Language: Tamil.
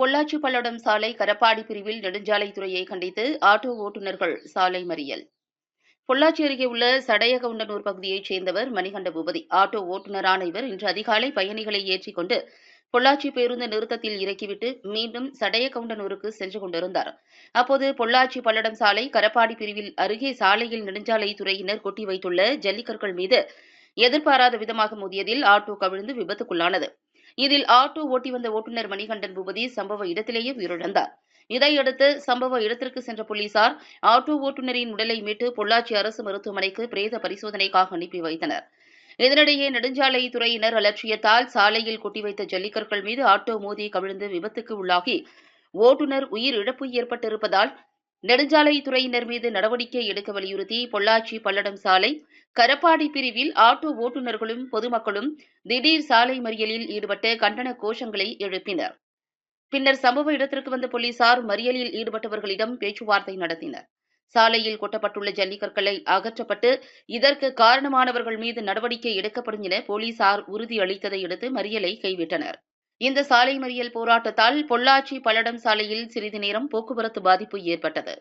பொள்ளாச்சி பல்லடம் சாலை கரப்பாடி பிரிவில் நெடுஞ்சாலைத்துறையை கண்டித்து ஆட்டோ ஓட்டுநர்கள் சாலை மறியல். பொள்ளாச்சி அருகே உள்ள சடையகவுண்டனூர் பகுதியைச் சேர்ந்தவர் மணிகண்ட பூபதி ஆட்டோ ஓட்டுநரான இவர் இன்று அதிகாலை பயணிகளை ஏற்றிக் கொண்டு பொள்ளாச்சி பேருந்து நிறுத்தத்தில் இறக்கிவிட்டு மீண்டும் சடையகவுண்டனூருக்கு சென்று கொண்டிருந்தார். அப்போது பொள்ளாச்சி பல்லடம் சாலை கரப்பாடி பிரிவில் அருகே சாலையில் நெடுஞ்சாலைத்துறையினர் கொட்டி வைத்துள்ள ஜல்லிக்கற்கள் மீது எதிர்பாராத விதமாக மோதியதில் ஆட்டோ கவிழ்ந்து விபத்துக்குள்ளானது. இதில் ஆட்டோ ஓட்டி வந்த ஓட்டுநர் மணிகண்டன் பூபதி சம்பவ இடத்திலேயே உயிரிழந்தார். இதையடுத்து சம்பவ இடத்திற்கு சென்ற போலீசார் ஆட்டோ ஓட்டுநரின் உடலை மீட்டு பொள்ளாச்சி அரசு மருத்துவமனைக்கு பிரேத பரிசோதனைக்காக அனுப்பி வைத்தனர். இதனிடையே நெடுஞ்சாலைத்துறையினர் அலட்சியத்தால் சாலையில் கொட்டி வைத்த ஜல்லிக்கற்கள் மீது ஆட்டோ மோதி கவிழ்ந்து விபத்துக்கு உள்ளாகி ஓட்டுநர் உயிர் இழப்பு ஏற்பட்டிருப்பதால் நெடுஞ்சாலைத்துறையினர் மீது நடவடிக்கை எடுக்க வலியுறுத்தி பொள்ளாச்சி பல்லடம் சாலை கரப்பாடி பிரிவில் ஆட்டோ ஓட்டுநர்களும் பொதுமக்களும் திடீர் சாலை மறியலில் ஈடுபட்டு கண்டன கோஷங்களை எழுப்பினர். பின்னர் சம்பவ இடத்திற்கு வந்த போலீசார் மறியலில் ஈடுபட்டவர்களிடம் பேச்சுவார்த்தை நடத்தினர். சாலையில் கொட்டப்பட்டுள்ள ஜல்லிக்கற்களை அகற்றப்பட்டு இதற்கு காரணமானவர்கள் மீது நடவடிக்கை எடுக்கப்படும் என போலீசார் உறுதியளித்ததை அடுத்து மறியலை கைவிட்டனர். இந்த சாலை மறியல் போராட்டத்தால் பொள்ளாச்சி பல்லடம் சாலையில் சிறிது நேரம் போக்குவரத்து பாதிப்பு ஏற்பட்டது.